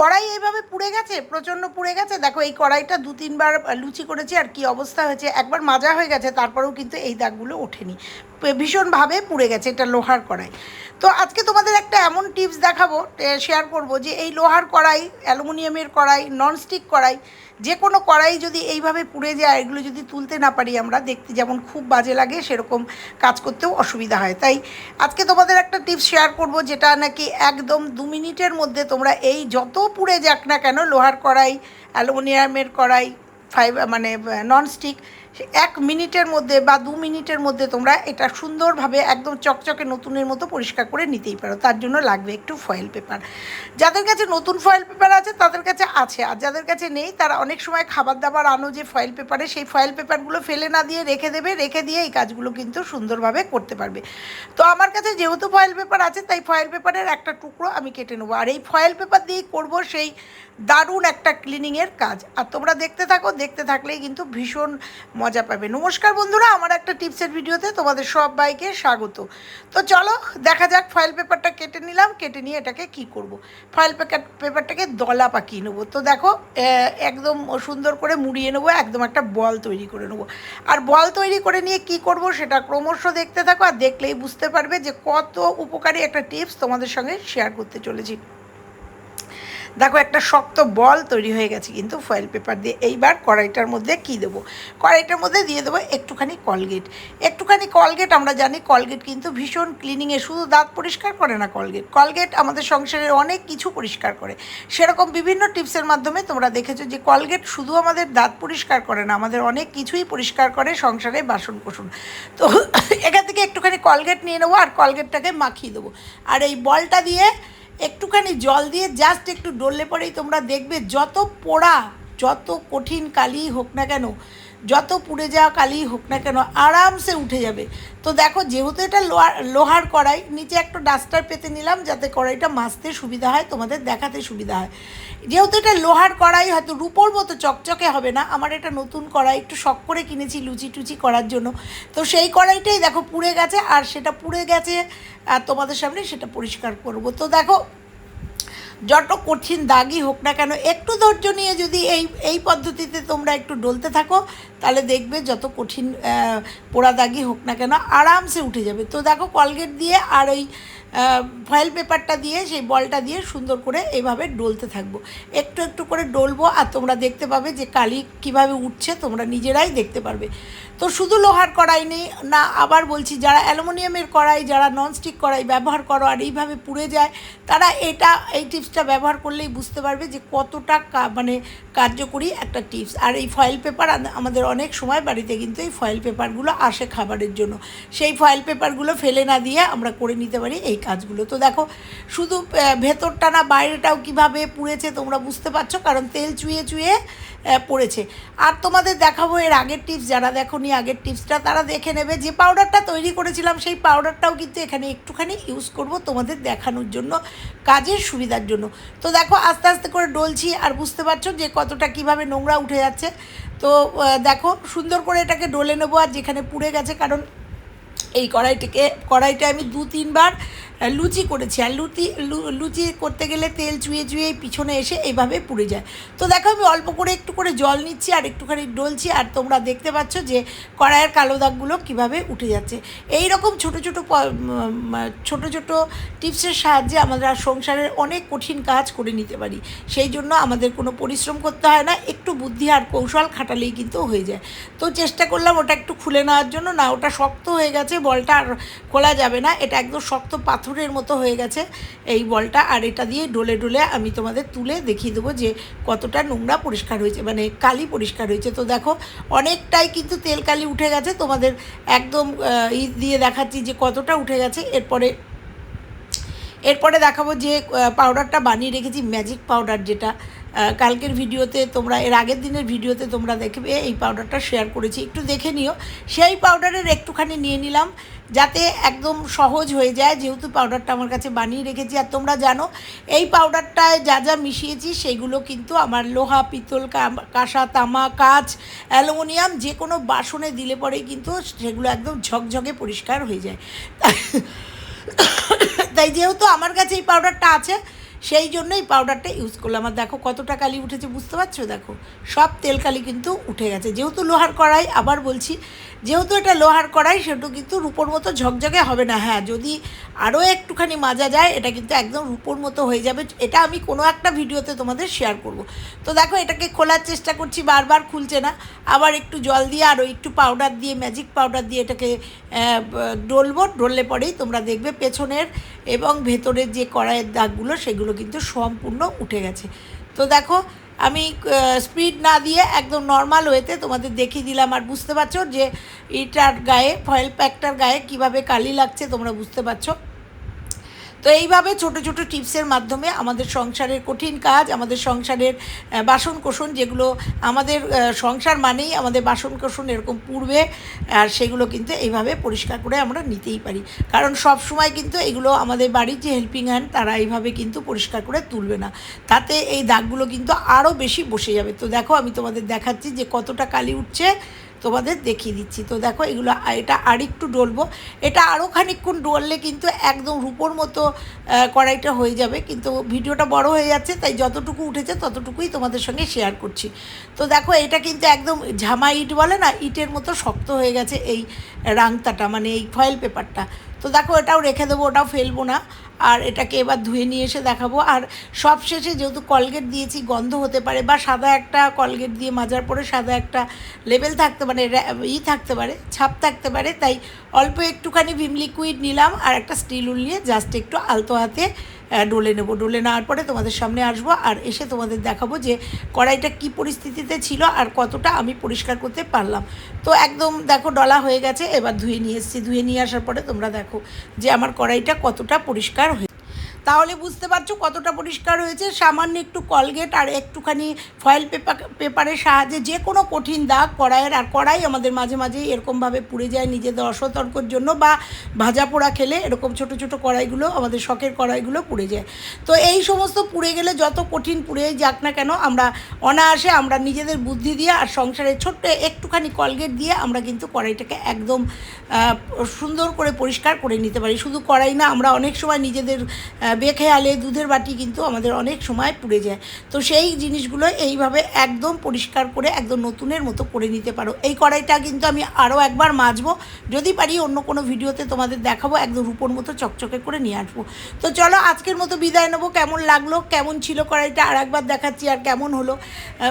কড়াই এইভাবে পুড়ে গেছে, প্রচণ্ড পুড়ে গেছে। দেখো, এই কড়াইটা দু তিনবার লুচি করেছি আর কি অবস্থা হয়েছে। একবার মাজা হয়ে গেছে, তারপরেও কিন্তু এই দাগগুলো ওঠেনি। ভীষণভাবে পুড়ে গেছে এটা লোহার কড়াই। তো আজকে তোমাদের একটা এমন টিপস দেখাবো শেয়ার করব যে এই লোহার কড়াই, অ্যালুমিনিয়ামের কড়াই ননস্টিক কড়াই, যে কোনো কড়াই যদি এইভাবে পুড়ে যায়, এগুলো যদি তুলতে না পারি আমরা, দেখতে যেমন খুব বাজে লাগে, সেরকম কাজ করতেও অসুবিধা হয়। তাই আজকে তোমাদের একটা টিপস শেয়ার করব, যেটা নাকি একদম দু মিনিটের মধ্যে তোমরা এই যত পুড়ে যাক না কেন, লোহার কড়াই, অ্যালুমিনিয়ামের কড়াই ফাইভ মানে ননস্টিক এক মিনিটের মধ্যে বা দু মিনিটের মধ্যে তোমরা এটা সুন্দরভাবে একদম চকচকে নতুনের মতো পরিষ্কার করে নিতেই পারো। তার জন্য লাগবে একটু ফয়েল পেপার যাদের কাছে নতুন ফয়েল পেপার আছে, তাদের কাছে আছে। আর যাদের কাছে নেই, তারা অনেক সময় খাবার দাবার আনো যে ফয়েল পেপারে সেই ফয়েল পেপারগুলো ফেলে না দিয়ে রেখে দেবে। রেখে দিয়ে এই কাজগুলো কিন্তু সুন্দরভাবে করতে পারবে। তো আমার কাছে যেহেতু ফয়েল পেপার আছে, তাই ফয়েল পেপারের একটা টুকরো আমি কেটে নেব। আর এই ফয়েল পেপার দিয়েই করব সেই দারুণ একটা ক্লিনিংয়ের কাজ। আর তোমরা দেখতে থাকো, দেখতে থাকলেই কিন্তু ভীষণ মজা পাবে। নমস্কার বন্ধুরা, আমার একটা টিপসের ভিডিওতে তোমাদের সবাইকে স্বাগত। তো চলো, দেখা যাক ফয়েল পেপারটা কেটে নিলাম, কেটে নিয়ে এটাকে কি করব। পেপার পেপারটাকে দলা পাকিয়ে নেব। তো দেখো একদম সুন্দর করে মুড়িয়ে নেব, একদম একটা বল তৈরি করে নেব। আর বল তৈরি করে নিয়ে কি করব সেটা ক্রমশ দেখতে থাকো, আর দেখলেই বুঝতে পারবে যে কত উপকারী একটা টিপস তোমাদের সঙ্গে শেয়ার করতে চলেছি। দেখো, একটা শক্ত বল তৈরি হয়ে গেছে কিন্তু ফয়েল পেপার দিয়ে। এইবার কড়াইটার মধ্যে কি দেবো? কড়াইটার মধ্যে দিয়ে দেবো একটুখানি কলগেট একটুখানি কলগেট আমরা জানি কলগেট কিন্তু ভীষণ ক্লিনিংয়ে শুধু দাঁত পরিষ্কার করে না কলগেট কলগেট আমাদের সংসারের অনেক কিছু পরিষ্কার করে। সেরকম বিভিন্ন টিপসের মাধ্যমে তোমরা দেখেছ যে কলগেট শুধু আমাদের দাঁত পরিষ্কার করে না, আমাদের অনেক কিছুই পরিষ্কার করে সংসারে বাসন কোসন তো এখান থেকে একটুখানি কলগেট নিয়ে নেব আর কলগেটটাকে মাখিয়ে দেবো। আর এই বলটা দিয়ে একটুখানি জল দিয়ে জাস্ট একটু ডললে পরেই তোমরা দেখবে যত পোড়া, যত কঠিন কালি হোক না কেন যত পুড়ে যাওয়া কালি হোক না কেন আরামসে উঠে যাবে। তো দেখো, যেহেতু এটা লোহার লোহার কড়াই, নিচে একটা ডাস্টার পেতে নিলাম যাতে কড়াইটা মাজতে সুবিধা হয়, তোমাদের দেখাতে সুবিধা হয়। যেহেতু এটা লোহার কড়াই, হয়তো রুপোর মতো চকচকে হবে না। আমার এটা নতুন কড়াই, একটু শখ করে কিনেছি লুচি টুচি করার জন্য। তো সেই কড়াইটাই দেখো পুড়ে গেছে, আর সেটা পুড়ে গেছে, আর তোমাদের সামনে সেটা পরিষ্কার করব। তো দেখো যত কঠিন দাগই হোক না কেন, একটু ধৈর্য নিয়ে যদি এই এই পদ্ধতিতে তোমরা একটু ডলতে থাকো, তাহলে দেখবে যত কঠিন পোড়া দাগই হোক না কেন, আরামসে উঠে যাবে। তো দেখো, কলগেট দিয়ে আর ওই ফয়েল পেপারটা দিয়ে, সেই বলটা দিয়ে সুন্দর করে এইভাবে ডলতে থাকব। একটু একটু করে ডলবো আর তোমরা দেখতে পাবে যে কালি কীভাবে উঠছে, তোমরা নিজেরাই দেখতে পারবে। তো শুধু লোহার কড়াই নেই, না, আবার বলছি যারা অ্যালুমিনিয়ামের কড়াই, যারা ননস্টিক কড়াই ব্যবহার করো আর এইভাবে পুড়ে যায়, তারা এটা, এই টিপসটা ব্যবহার করলেই বুঝতে পারবে যে কতটা মানে কার্যকরী একটা টিপস। আর এই ফয়েল পেপার আমাদের অনেক সময় বাড়িতে কিন্তু এই ফয়েল পেপারগুলো আসে খাবারের জন্য। সেই ফয়েল পেপারগুলো ফেলে না দিয়ে আমরা করে নিতে পারি এই কাজগুলো। তো দেখো, শুধু ভেতরটা না, বাইরেটাও কীভাবে পুড়েছে তোমরা বুঝতে পারছ, কারণ তেল চুয়ে চুয়ে পড়েছে। আর তোমাদের দেখাবো এর আগের টিপস যারা দেখো নি আগের টিপসটা তারা দেখে নেবে যে পাউডারটা তৈরি করেছিলাম, সেই পাউডারটাও কিন্তু এখানে একটুখানি ইউজ করব তোমাদের দেখানোর জন্য, কাজের সুবিধার জন্য। তো দেখো, আস্তে আস্তে করে ডলছি, আর বুঝতে পারছ যে কতটা কীভাবে নোংরা উঠে যাচ্ছে। তো দেখো, সুন্দর করে এটাকে ডলে নেব, আর যেখানে পুড়ে গেছে, কারণ এই কড়াইটিকে, কড়াইটা আমি দু তিনবার লুচি করেছি। আর লুচি লুচি করতে গেলে তেল চুয়ে চুয়ে পিছনে এসে এইভাবে পুড়ে যায়। তো দেখো, আমি অল্প করে একটু করে জল নিচ্ছি আর একটুখানি ডলছি আর তোমরা দেখতে পাচ্ছ যে কড়াইয়ের কালো দাগগুলো কীভাবে উঠে যাচ্ছে। এই রকম ছোটো ছোটো ছোটো ছোটো টিপসের সাহায্যে আমরা সংসারের অনেক কঠিন কাজ করে নিতে পারি। সেই জন্য আমাদের কোনো পরিশ্রম করতে হয় না, একটু বুদ্ধি আর কৌশল খাটালেই কিন্তু হয়ে যায়। তো চেষ্টা করলাম ওটা একটু খুলে নেওয়ার জন্য। না, ওটা শক্ত হয়ে গেছে, বলটা আর খোলা যাবে না, এটা একদম শক্ত পাথর পাথরের মতো হয়ে গেছে এই বলটা, আর এটা দিয়ে ডলে ডলে আমি তোমাদের তুলে দেখিয়ে দেবো যে কতটা নোংরা পরিষ্কার হয়েছে মানে কালি পরিষ্কার হয়েছে। তো দেখো, অনেকটাই কিন্তু তেল কালি উঠে গেছে। তোমাদের একদম ই দিয়ে দেখাচ্ছি যে কতটা উঠে গেছে। এরপরে এরপরে দেখাবো যে পাউডারটা বানিয়ে রেখেছি ম্যাজিক পাউডার যেটা কালকের ভিডিওতে তোমরা, এর আগের দিনের ভিডিওতে তোমরা দেখবে, এই পাউডারটা শেয়ার করেছি। একটু দেখে নিও। সেই পাউডারের একটুখানি নিয়ে নিলাম। যাতে একদম সহজ হয়ে যায়, যেহেতু পাউডারটা আমার কাছে বানিয়ে রেখেছি। আর তোমরা জানো, এই পাউডারটায় যা যা মিশিয়েছি, সেগুলো কিন্তু আমার লোহা, পিতল কাঁসা, তামা, কাঁচ, অ্যালুমিনিয়াম যে কোনো বাসনে দিলে পরেই কিন্তু সেগুলো একদম ঝকঝকে পরিষ্কার হয়ে যায়। তাই যেহেতু আমার কাছে এই পাউডারটা আছে সেই জন্যই পাউডারটা ইউজ করলাম। আর দেখো কতটা কালি উঠেছে, বুঝতে পারছ? দেখো, সব তেল কালি কিন্তু উঠে গেছে। যেহেতু লোহার কড়াই, আবার বলছি, যেহেতু এটা লোহার কড়াই, সেহেতু কিন্তু রূপোর মতো ঝকঝকে হবে না। হ্যাঁ যদি আরও একটুখানি মাজা যায়, এটা কিন্তু একদম রূপোর মতো হয়ে যাবে। এটা আমি কোনো একটা ভিডিওতে তোমাদের শেয়ার করব। তো দেখো, এটাকে খোলার চেষ্টা করছি, বারবার খুলছে না। আবার একটু জল দিয়ে, আরও একটু পাউডার দিয়ে ম্যাজিক পাউডার দিয়ে এটাকে ডলবো। ডললে পরেই তোমরা দেখবে পেছনের এবং ভেতরের যে কড়াইয়ের দাগগুলো, সেগুলো কিন্তু সম্পূর্ণ উঠে গেছে। তো দেখো, আমি স্পিড না দিয়ে একদম নর্মাল ওয়েতে তোমাদের দেখিয়ে দিলাম আর বুঝতে পারছ যে এটার গায়ে ফয়েল প্যাকটার গায়ে কীভাবে কালি লাগছে তোমরা বুঝতে পারছ। তো এইভাবে ছোট ছোট টিপসের মাধ্যমে আমাদের সংসারের কঠিন কাজ, আমাদের সংসারের বাসন কোসন যেগুলো, আমাদের সংসার মানেই আমাদের বাসন কোসন এরকম পূর্বে আর সেগুলো কিন্তু এইভাবে পরিষ্কার করে আমরা নিতেই পারি। কারণ সব সময় কিন্তু এগুলো আমাদের বাড়ির যে হেল্পিং হ্যান্ড তারা এইভাবে কিন্তু পরিষ্কার করে তুলবে না। তাতে এই দাগগুলো কিন্তু আরও বেশি বসে যাবে। তো দেখো, আমি তোমাদের দেখাচ্ছি যে কতটা কালি উঠছে। তোমাদের দেখিয়ে দিচ্ছি। তো দেখো, এগুলো, এটা আর একটু ডলবো। এটা আরও খানিকক্ষণ ডললে কিন্তু একদম রূপোর মতো কড়াইটা হয়ে যাবে। কিন্তু ভিডিওটা বড় হয়ে যাচ্ছে, তাই যতটুকু উঠেছে ততটুকুই তোমাদের সঙ্গে শেয়ার করছি। তো দেখো, এটা কিন্তু একদম ঝামা ইট বলে না, ইটের মতো শক্ত হয়ে গেছে এই রাংতাটা মানে এই ফয়েল পেপারটা তো দেখো, এটাও রেখে দেবো, ওটাও ফেলব না। আর এটাকে এবার ধুয়ে নিয়ে এসে দেখাবো। আর সব শেষে যেহেতু কলগেট দিয়েছি, গন্ধ হতে পারে বা সাদা একটা কলগেট দিয়ে মাজার পরে সাদা একটা লেবেল থাকতে পারে ই থাকতে পারে, ছাপ থাকতে পারে। তাই অল্প একটুখানি ভিম লিকুইড নিলাম আর একটা স্টিল উল নিয়ে জাস্ট একটু আলতো হাতে ডলে নেব। ডলে নেওয়ার পরে তোমাদের সামনে আসব আর এসে তোমাদের দেখাবো যে কড়াইটা কি পরিস্থিতিতে ছিল আর কতটা আমি পরিষ্কার করতে পারলাম। তো একদম দেখো ডলা হয়ে গেছে, এবার ধুয়ে নিয়ে এসেছি। ধুয়ে নিয়ে আসার পরে তোমরা দেখো যে আমার কড়াইটা কতটা পরিষ্কার হয়ে তাহলে বুঝতে পারছ কতটা পরিষ্কার হয়েছে। সামান্য একটু কলগেট আর একটুখানি ফয়েল পেপার পেপারের সাহায্যে যে কোনো কঠিন দাগ কড়াইয়ের, আর কড়াই আমাদের মাঝে মাঝে এরকমভাবে পুড়ে যায় নিজেদের অসতর্কর জন্য বা ভাজা পোড়া খেলে এরকম ছোট ছোট কড়াইগুলো, আমাদের শখের কড়াইগুলো পুড়ে যায়। তো এই সমস্ত পুড়ে গেলে যত কঠিন পুড়ে যাক না কেন, আমরা অনায়াসে আমরা নিজেদের বুদ্ধি দিয়ে আর সংসারে ছোট্ট একটুখানি কলগেট দিয়ে আমরা কিন্তু কড়াইটাকে একদম সুন্দর করে পরিষ্কার করে নিতে পারি। শুধু কড়াই না, আমরা অনেক সময় নিজেদের বেখেয়ালে দুধের বাটি কিন্তু আমাদের অনেক সময় পুড়ে যায়। তো সেই জিনিসগুলো এইভাবে একদম পরিষ্কার করে একদম নতুনের মতো করে নিতে পারো। এই কড়াইটা কিন্তু আমি আরও একবার মাজবো। যদি পারি অন্য কোনো ভিডিওতে তোমাদের দেখাবো, একদম রূপোর মতো চকচকে করে নিয়ে আসব। তো চলো আজকের মতো বিদায় নেব। কেমন লাগল, কেমন ছিল কড়াইটা, আর একবার দেখাচ্ছি আর কেমন হলো।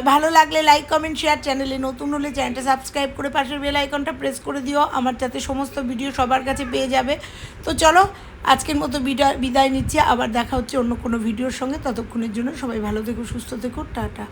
ভালো লাগলে লাইক কমেন্ট শেয়ার চ্যানেলে নতুন হলে চ্যানেলটা সাবস্ক্রাইব করে পাশের বেল আইকনটা প্রেস করে দিও। আমার যাতে সমস্ত ভিডিও সবার কাছে পেয়ে যাবে। তো চলো আজকের মতো বিদায় বিদায় নিচ্ছি। আবার দেখা হচ্ছে অন্য কোনো ভিডিওর সঙ্গে। ততক্ষণের জন্য সবাই ভালো থেকো, সুস্থ থেকো, টাটা।